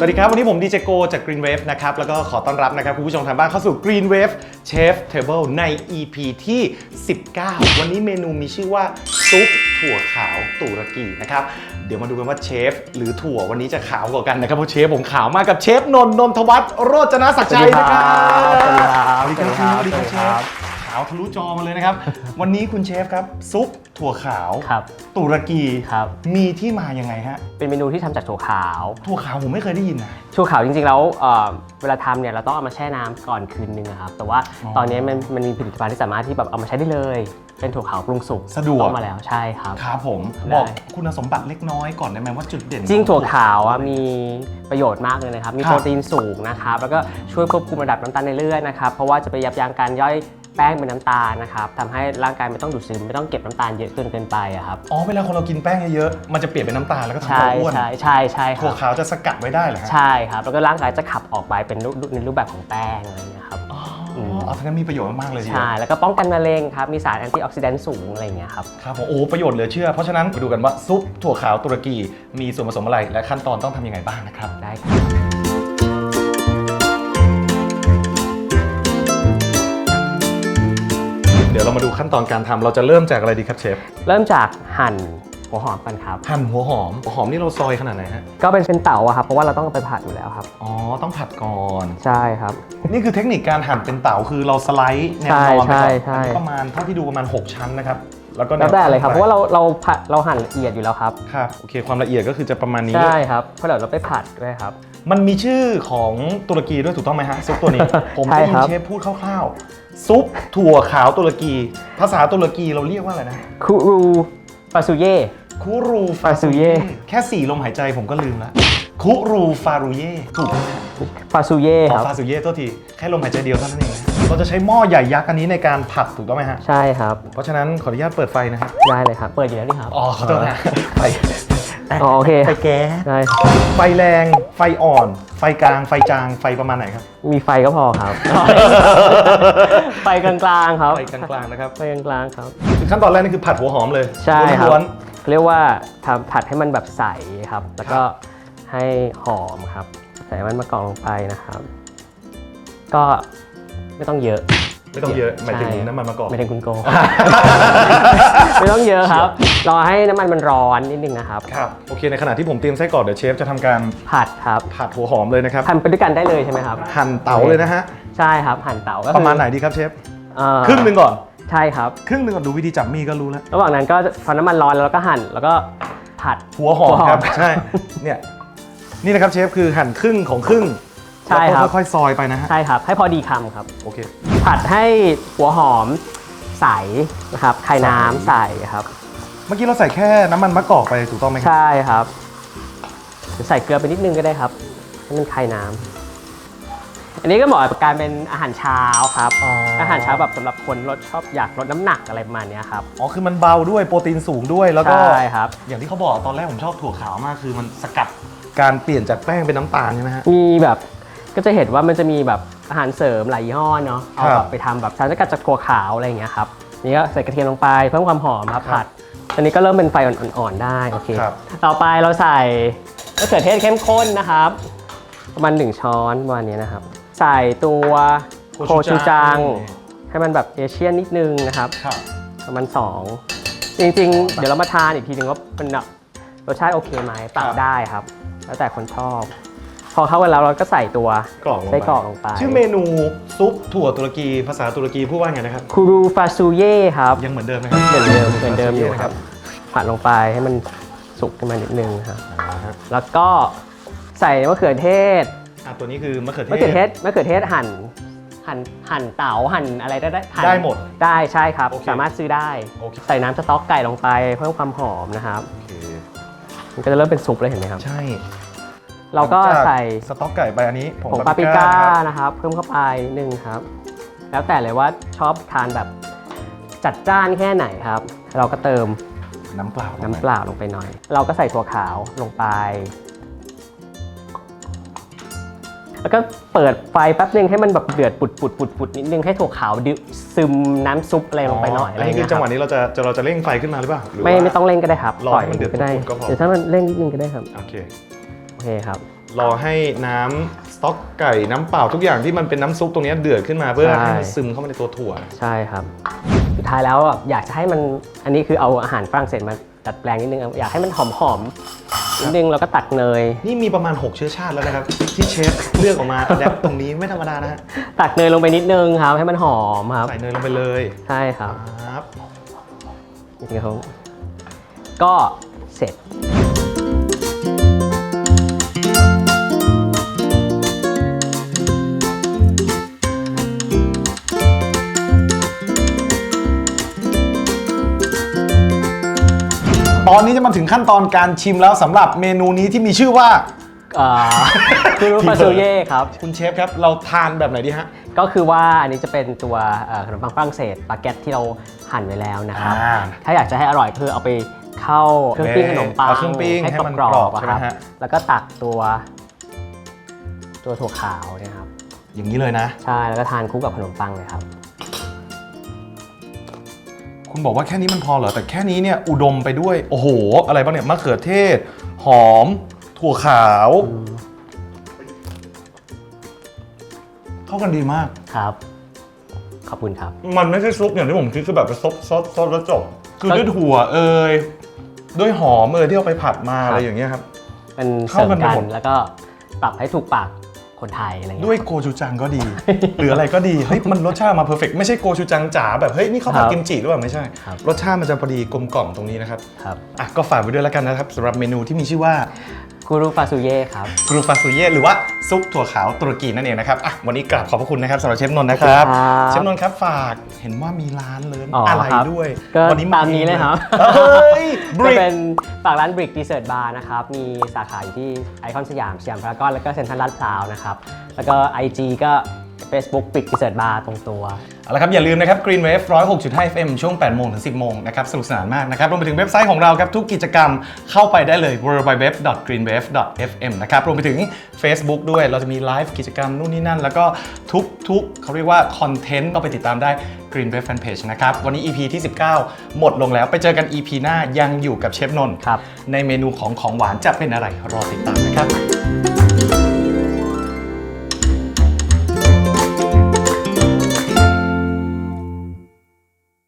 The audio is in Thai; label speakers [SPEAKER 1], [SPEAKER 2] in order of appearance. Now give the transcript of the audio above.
[SPEAKER 1] สวัสดีครับ วันนี้ผมดีเจโกจาก Green Wave นะครับ แล้วก็ขอต้อนรับนะครับ คุณผู้ชมทางบ้านเข้าสู่ Green Wave Chef Table ใน EP ที่ 19 วันนี้เมนูมีชื่อว่า ซุปถั่วขาวตุรกีนะครับ เดี๋ยวมาดูกันว่าเชฟ หรือถั่ววันนี้จะขาวกว่ากันนะครับ เพราะเชฟผมขาวมากกับเชฟนนท์นนทวัฒน์โรจนศักดิ์ชัยนะครับ
[SPEAKER 2] สวัสดีครับ
[SPEAKER 1] สวัสดีครับ
[SPEAKER 2] สวัสดีครับ
[SPEAKER 1] เชฟ ขาวทะลุจอมาเลยนะครับ วันนี้คุณเชฟครับ ซุปถั่วขาว
[SPEAKER 2] ครับ
[SPEAKER 1] ตุรกี
[SPEAKER 2] ครับ
[SPEAKER 1] มีที่มายังไงฮะ
[SPEAKER 2] เป็นเมนูที่ทำจากถั่วขาว
[SPEAKER 1] ถั่วขาวผมไม่เคยได้ยินนะ
[SPEAKER 2] ถั่วขาวจริงๆแล้วเอ่อเวลาทำเนี่ยเราต้องเอามาแช่น้ำก่อนคืนนึงอะครับ แต่ว่า
[SPEAKER 1] อ๋อ
[SPEAKER 2] ตอนนี้มันมันมีผลิตภัณฑ์ที่สามารถที่แบบเอามาใช้ได้เลย เป็นถั่วขาวปรุงสุก
[SPEAKER 1] สะดวก
[SPEAKER 2] ต้มมาแล้วใช่ครับ
[SPEAKER 1] ครับผม
[SPEAKER 2] ได้
[SPEAKER 1] บอกคุณสมบัติเล็กน้อยก่อนได้ไหมว่าจุดเด่น
[SPEAKER 2] จริง
[SPEAKER 1] ของ
[SPEAKER 2] ถั่วขาวอะมีประโยชน์มากเลยนะครับ มี
[SPEAKER 1] ครับ
[SPEAKER 2] โปรตีนสูงนะครับ แล้วก็ช่วยควบคุมระดับน้ำตาลในเลือดนะครับ เพราะว่าจะไปยับยั้งการย่อย แป้งเป็นน้ำตาลนะครับทำให้ร่างกายไม่ต้องดูดซึมไม่ต้องเก็บน้ำตาลเยอะเกินเกินไปอะครับ
[SPEAKER 1] อ๋อเวลาคนเรากินแป้งเยอะๆมันจะเปลี่ยนเป็นน้ำตาลแล้วก็ทำให้
[SPEAKER 2] ใช่
[SPEAKER 1] เราอ้วน
[SPEAKER 2] ใช่ใช่ใช่ค
[SPEAKER 1] ถั่ว
[SPEAKER 2] รับ
[SPEAKER 1] ขาวจะสกัดไว้ได้เหรอฮะ
[SPEAKER 2] ใช่ครับ แล้วก็ร่างกายจะขับออกไปเป็นรูปในรูปแบบของแป้งอะไรอย่างเงี้ยครับ
[SPEAKER 1] อ๋อเอาทั้งนั้นมีประโยชน์มากๆเลยทีเดียว
[SPEAKER 2] ใช่แล้วก็ป้องกันมะเร็งครับมีสารแอนตี้ออกซิแดนต์สูงอะไรอย่างเงี้ยครับ
[SPEAKER 1] ครับผมโอ้ประโยชน์เหลือเชื่อ เพราะฉะนั้นไปดูกันว่าซุปถั่วขาวตุรกีมีส่วนผสมอะไรและขั้นตอนต้องทำยังไงบ้างนะครับ
[SPEAKER 2] ได้ครับ
[SPEAKER 1] เรามาดูขั้นตอนการทำเราจะเริ่มจากอะไรดีครับเชฟ
[SPEAKER 2] เริ่มจากหั่น หัวหอมกันครับ
[SPEAKER 1] หั่นหัวหอมหัวหอมนี่เราซอยขนาดไหนฮะ
[SPEAKER 2] ก็เป็นเป็นเต๋าอะครับเพราะว่าเราต้องเอาไปผัดอยู่แล้วครับ
[SPEAKER 1] อ๋อ ต้องผัดก่อน
[SPEAKER 2] ใช่ครับ
[SPEAKER 1] นี่คือเทคนิคการหั่นเป็นเต๋าคือเราสไลด์แนวนอนไป
[SPEAKER 2] ใช่
[SPEAKER 1] ก่อน
[SPEAKER 2] ใช่
[SPEAKER 1] อันนี้ประมาณเท่าที่ดูประมาณ 6 ชั้นนะครับ แล้วก็น
[SPEAKER 2] แล้วแต่เลยครับเพ
[SPEAKER 1] ไป
[SPEAKER 2] ราะว่าเราเราผัดเราหั่นละเอียดอยู่แล้วครับ
[SPEAKER 1] ครับโอเค ความละเอียดก็คือจะประมาณนี้
[SPEAKER 2] ใช่ครับเพราะเดี๋ยวเราไปผัดด้วยครับ
[SPEAKER 1] มันมีชื่อของตุรกีด้วยถูกต้องไหมฮะซุปตัวนี้ ผม
[SPEAKER 2] ใช่
[SPEAKER 1] ได้ยิ
[SPEAKER 2] คนรับ
[SPEAKER 1] เชฟพูดคร่าวๆซุปถั่วขาวตุรกี ภาษาตุรกีเราเรียกว่าอะไรนะ
[SPEAKER 2] คูรู ปาซูเย่
[SPEAKER 1] คุรู
[SPEAKER 2] ฟาซูเย่
[SPEAKER 1] แค่สี่ลมหายใจผมก็ลืมแล้วคุรูฟารูเย่ถูกไหมฮะ
[SPEAKER 2] ปาซูเย่
[SPEAKER 1] อ๋
[SPEAKER 2] ค
[SPEAKER 1] อ
[SPEAKER 2] รับ
[SPEAKER 1] ฟาซูเย่โทษที แค่ลมหายใจเดียวเท่านั้นเองนะเราจะใช้หม้อใหญ่ยักษ์อันนี้ในการผัดถูกต้องไหมฮะ
[SPEAKER 2] ใช่ครับ
[SPEAKER 1] เพราะฉะนั้นขออนุญาตเปิดไฟนะฮะ
[SPEAKER 2] ได้เลยครับ เปิดอยู่แล้วนี่ครับ
[SPEAKER 1] อ๋อขอโทษนะไฟ
[SPEAKER 2] อ๋อโอเค
[SPEAKER 1] ไฟแก๊ส
[SPEAKER 2] ได้
[SPEAKER 1] ไฟแรง ไฟอ่อน ไฟกลาง ไฟจาง ไฟประมาณไหนครับ
[SPEAKER 2] มีไฟก็พอครับ ไฟกลางๆครับ
[SPEAKER 1] ไฟกลางๆนะครับ
[SPEAKER 2] ไฟกลางๆครับ
[SPEAKER 1] คือขั้นตอนแรกนี่คือผัดหัวหอมเลย
[SPEAKER 2] ใช่ครับ
[SPEAKER 1] ล้วน
[SPEAKER 2] เรียกว่าทำผัดให้มันแบบใสครับ แล้วก็ให้หอมครับ ใส่มันมะกอกลงไปนะครับ ก็ไม่ต้องเยอะ
[SPEAKER 1] ๆ ไม่ต้องเยอะหมายถึง
[SPEAKER 2] ใช่
[SPEAKER 1] น้ำมันมะกอก
[SPEAKER 2] ไม่ถึงคุณโก ไม่ต้องเยอะครับ รอให้น้ำมันมันร้อนนิดนึงนะครับ
[SPEAKER 1] ครับโอเคในขณะที่ผมเตรียมไส้กรอกเดี๋ยวเชฟจะทำการ
[SPEAKER 2] ผัดครับ
[SPEAKER 1] ผัดหัวหอมเลยนะครับ
[SPEAKER 2] ทำไปด้วยกันได้เลยใช่ไหมครับ
[SPEAKER 1] หั่นเต๋าเลยนะฮะ
[SPEAKER 2] ใช่ครับหั่นเต๋าก็คือ
[SPEAKER 1] ประมาณไหนดีครับเชฟ
[SPEAKER 2] เอ่อ
[SPEAKER 1] ครึ่งหนึ่งก่อน
[SPEAKER 2] ใช่ครับ
[SPEAKER 1] ครึ่งหนึ่งก่อนดูวิธีจับมีดก็รู้แล้ว
[SPEAKER 2] ระหว่างนั้นก็พอน้ำมันร้อนแล้วเราก็หั่นแล้วก็ผัด
[SPEAKER 1] หัวหอม
[SPEAKER 2] หัวหอม
[SPEAKER 1] ครับใช่เนี่ยนี่นะครับเชฟคือหั่นครึ่งของครึ่ง
[SPEAKER 2] ใช่ครับ
[SPEAKER 1] แล้วก็ค่อยๆซอยไปนะฮะ
[SPEAKER 2] ใช่ครับ ให้พอดีคำครับ
[SPEAKER 1] โอเค
[SPEAKER 2] ผัดให้หัวหอมใสนะครับ ไข่น้ำใสครับ
[SPEAKER 1] เมื่อกี้เราใส่แค่น้ำมันมะกอกไปถูกต้องไหมครับ
[SPEAKER 2] ใช่ครับหรือใส่เกลือไปนิดนึงก็ได้ครับให้มันคลายน้ำอันนี้ก็เหมาะกับการเป็นอาหารเช้าครับ
[SPEAKER 1] อ๋ออ
[SPEAKER 2] อาหารเช้าแบบสำหรับคนลดชอบอยากลดน้ำหนักอะไรประมาณเนี้ยครับ
[SPEAKER 1] อ๋อ คือมันเบาด้วย โปรตีนสูงด้วย แล้วก็
[SPEAKER 2] ใช่ครับ
[SPEAKER 1] อย่างที่เขาบอกตอนแรกผมชอบถั่วขาวมาก คือมันสกัดการเปลี่ยนจากแป้งเป็นน้ำตาลใช่ไหมฮะ
[SPEAKER 2] มีแบบ ก็จะเห็นว่ามันจะมีแบบอาหารเสริมหลายยี่ห้อเนาะเอา
[SPEAKER 1] ค
[SPEAKER 2] แบ
[SPEAKER 1] รับบ
[SPEAKER 2] ไปทำแบบสารสกัดจากถั่วขาวอะไรอย่างเงี้ยครับนี่ก็ใส่กระเทียมลงไปเพิ่มความหอมครับ
[SPEAKER 1] ครับ
[SPEAKER 2] ผัดอันนี้ก็เริ่มเป็นไฟอ่อนๆได้โอเค
[SPEAKER 1] ครับ
[SPEAKER 2] ต่อไปเราใส่มะเขือเทศเข้มข้นนะครับ ประมาณหนึ่งช้อนประมาณนี้นะครับ ใส่ตัวโคชูจัง ให้มันแบบเอเชียนนิดนึงนะครับ
[SPEAKER 1] ครับ
[SPEAKER 2] ประมาณ2จริงๆ เดี๋ยวเรามาทานอีกทีนึงว่าเป็นแบบรสชาติโอเคไหมปรับ ได้ครับ แล้วแต่คนชอบพ อเข้ากันแล้วเราก็ใส่ตัว
[SPEAKER 1] กรอกลงไป
[SPEAKER 2] ไส้กรอกลงไป
[SPEAKER 1] ชื่อเมนูซุปถั่วตุรกีภาษาตุรกีพูดว่าไงนะครับ
[SPEAKER 2] คูรูฟาซูเย่ครับ
[SPEAKER 1] ยังเหมือนเดิมไหมครับ
[SPEAKER 2] เหมือนเดิมเหมือนเดิมอยู่
[SPEAKER 1] นะ
[SPEAKER 2] ครับ ผัดลงไปให้มันสุกขึ้นมานิดนึงครับ
[SPEAKER 1] อ่าฮะ
[SPEAKER 2] แล้วก็ใส่มะเขือเทศ
[SPEAKER 1] อะตัวนี้คือมะเขือเท
[SPEAKER 2] มะเขือเท
[SPEAKER 1] ศ
[SPEAKER 2] ศมะเขือเทศหั่นหั่นหั่นเต๋าหั่นอะไรได้ได้หั่น
[SPEAKER 1] ได้หมด
[SPEAKER 2] ได้ใช่ครับ
[SPEAKER 1] โอเค
[SPEAKER 2] สามารถซื้อได้
[SPEAKER 1] โอเค
[SPEAKER 2] ใส่น้ำสต๊อกไก่ลงไปเพิ่มความหอมนะครับ
[SPEAKER 1] โอเค
[SPEAKER 2] มันก็จะเริ่มเป็นซุปเลยเห็นไหมครับ
[SPEAKER 1] ใช่
[SPEAKER 2] เราก็
[SPEAKER 1] หลังจาก
[SPEAKER 2] ใส่
[SPEAKER 1] สต๊อกไก่ไปอันนี้ผง
[SPEAKER 2] ผงปาปริก้า
[SPEAKER 1] นะครับ
[SPEAKER 2] นะครับเพิ่มเข้าไปนิดนึงครับ แล้วแต่เลยว่าชอบทานแบบจัดจ้านแค่ไหนครับ เราก็เติม
[SPEAKER 1] น้ำเปล่า
[SPEAKER 2] น้ำเปล่าลงไปหน่อย เราก็ใส่ถั่วขาวลงไป แล้วก็เปิดไฟแป๊บนึงให้มันแบบเดือดปุดปุดปุดปุดนิดนึงให้ถั่วขาวดิซึมน้ำซุปอะไรลงไปหน่อยอะไร
[SPEAKER 1] อัน
[SPEAKER 2] อย่าง
[SPEAKER 1] นี้คื
[SPEAKER 2] เงี้
[SPEAKER 1] อยจังหวะ
[SPEAKER 2] ครับ
[SPEAKER 1] นี้เราจะจะเราจะเร่งไฟขึ้นมาหรือเปล่าหรือ
[SPEAKER 2] ไม่
[SPEAKER 1] ว่า
[SPEAKER 2] ไม่ต้องเร่งก็ได้ครับ
[SPEAKER 1] รอ
[SPEAKER 2] ปล่อย
[SPEAKER 1] ให้มันเดือด
[SPEAKER 2] ก็ได้
[SPEAKER 1] ปุดๆก็พอ
[SPEAKER 2] เดี๋ยวถ้ามันเร่งนิดนึงก็ได้ครับ
[SPEAKER 1] โอเค
[SPEAKER 2] โอเคครับ
[SPEAKER 1] รอให้น้ำสต๊อกไก่น้ำเปล่าทุกอย่างที่มันเป็นน้ำซุปตรงนี้เดือดขึ้นมาเพื่อ
[SPEAKER 2] ใช่
[SPEAKER 1] ให้มันซึมเข้ามาในตัวถั่ว
[SPEAKER 2] ใช่ครับ สุดท้ายแล้วอะอยากจะให้มันอันนี้คือเอาอาหารฝรั่งเศสมาดัดแปลงนิดนึงอยากให้มันหอมๆนิดนึงแล้วก็ตักเนย
[SPEAKER 1] นี่มีประมาณ 6 เชื้อชาติแล้วนะครับ ที่เชฟเลือกออกมา แดปตรงนี้ไม่ธรรมดานะฮะ
[SPEAKER 2] ตักเนยลงไปนิดนึงครับ ให้มันหอมครับ
[SPEAKER 1] ใส่เนยลงไปเลย
[SPEAKER 2] ใช่ครับ
[SPEAKER 1] ครับ
[SPEAKER 2] นี่ครับ ก็เสร็จ
[SPEAKER 1] ตอนนี้จะมาถึงขั้นตอนการชิมแล้วสำหรับเมนูนี้ที่มีชื่อว่า
[SPEAKER 2] เอ่อคือรูปาซูเย่ครับ
[SPEAKER 1] คุณเชฟครับ เราทานแบบไหนดีฮะ
[SPEAKER 2] ก็คือว่าอันนี้จะเป็นตัวเอ่อขนมปังฝรั่งเศสบาเก็ตที่เราหั่นไว้แล้วนะครับ
[SPEAKER 1] อ่า
[SPEAKER 2] ถ้าอยากจะให้อร่อยคือเอาไปเข้าเครื่องปิ้งขนมปัง
[SPEAKER 1] เอาเครื่องปิ้งให้มันกรอบ
[SPEAKER 2] ๆะ
[SPEAKER 1] ใช่ไหม
[SPEAKER 2] ครับ
[SPEAKER 1] ฮะ
[SPEAKER 2] แล้วก็ตักตัว ตัวถั่วขาวเนะครับ
[SPEAKER 1] อย่างนี้เลยนะ
[SPEAKER 2] ใช่ แล้วก็ทานคู่กับขนมปังเลยครับ
[SPEAKER 1] คุณบอกว่าแค่นี้มันพอเหรอแต่แค่นี้เนี่ยอุดมไปด้วยโอ้โห อะไรบ้างเนี่ยมะเขือเทศ หอม ถั่วขาว เข้ากันดีมาก
[SPEAKER 2] ครับ ขอบคุณครับ
[SPEAKER 1] มันไม่ใช่ซุปอย่างที่ผมคิดคือแบบซดซดซดแล้วจบคือ
[SPEAKER 2] ก็
[SPEAKER 1] ด้วยถั่วเอ่ยด้วยหอมเอ่ยที่เอาไปผัดมา
[SPEAKER 2] ครับ
[SPEAKER 1] อะไรอย่างเงี้ยครับ
[SPEAKER 2] มันเส
[SPEAKER 1] เข้า
[SPEAKER 2] ริม
[SPEAKER 1] กันไป
[SPEAKER 2] กัน
[SPEAKER 1] หมด
[SPEAKER 2] แล้วก็ปรับให้ถูกปาก คนไทยอะไรเงี้ย
[SPEAKER 1] ด้วยโกจูจังก็ดี หรืออะไรก็ดี เฮ้ยมันรสชาติมาเพอร์เฟกไม่ใช่โกจูจังจ๋าแบบเฮ้ยนี่เขาผัด
[SPEAKER 2] ครับ
[SPEAKER 1] กิมจิหรือเปล่าไม่ใช่
[SPEAKER 2] ครับ
[SPEAKER 1] รสชาติมันจะพอดีกลมกล่อมตรงนี้นะครับ
[SPEAKER 2] ครับ
[SPEAKER 1] อะก็ฝากไว้ด้วยแล้วกันนะครับสำหรับเมนูที่มีชื่อว่า
[SPEAKER 2] กูรูฟาซูเย่ครับ
[SPEAKER 1] กรูฟาซูเย่หรือว่าซุปถั่วขาวตุรกีนั่นเองนะครับอะวันนี้กราบขอบพระคุณนะครับสำหรับเชฟนนท์นะครับ
[SPEAKER 2] ขอบคุณครับ
[SPEAKER 1] เชฟนนท์ครับฝากเห็นว่ามีร้านเลย
[SPEAKER 2] อ๋ออ
[SPEAKER 1] อะไร
[SPEAKER 2] ครับ
[SPEAKER 1] ด้วย
[SPEAKER 2] ก็
[SPEAKER 1] วั
[SPEAKER 2] ตามนี้เลยครับ
[SPEAKER 1] เฮ้ยบ
[SPEAKER 2] จะ
[SPEAKER 1] ริก
[SPEAKER 2] เป็นฝากร้านบริกดีเซอร์ b บาร์นะครับ มีสาขาอยู่ที่ไอคอนสยามสยามพารากอนแล้วก็เซ็นทรัลลาดพร้าวนะครับ แล้วก็ IG ก็ Facebook บริกดีเซอร์ b บาร์ตรงตัว
[SPEAKER 1] เอาละครับ อย่าลืมนะครับ Green Wave 106.5 FM ช่วง 8 โมงถึง 10 โมงนะครับสนุกสนานมากนะครับรวมไปถึงเว็บไซต์ของเราครับ ทุกกิจกรรมเข้าไปได้เลย www.greenwave.fm นะครับรวมไปถึง Facebook ด้วยเราจะมีไลฟ์กิจกรรมนู่นนี่นั่น แล้วก็ทุกทุกเขาเรียกว่าคอนเทนต์ก็ไปติดตามได้ Green Wave Fanpage นะครับวันนี้ EP ที่ 19 หมดลงแล้วไปเจอกัน EP หน้ายังอยู่กับเชฟนนท์
[SPEAKER 2] ครับ
[SPEAKER 1] ในเมนูของของหวานจะเป็นอะไรรอติดตามนะครับ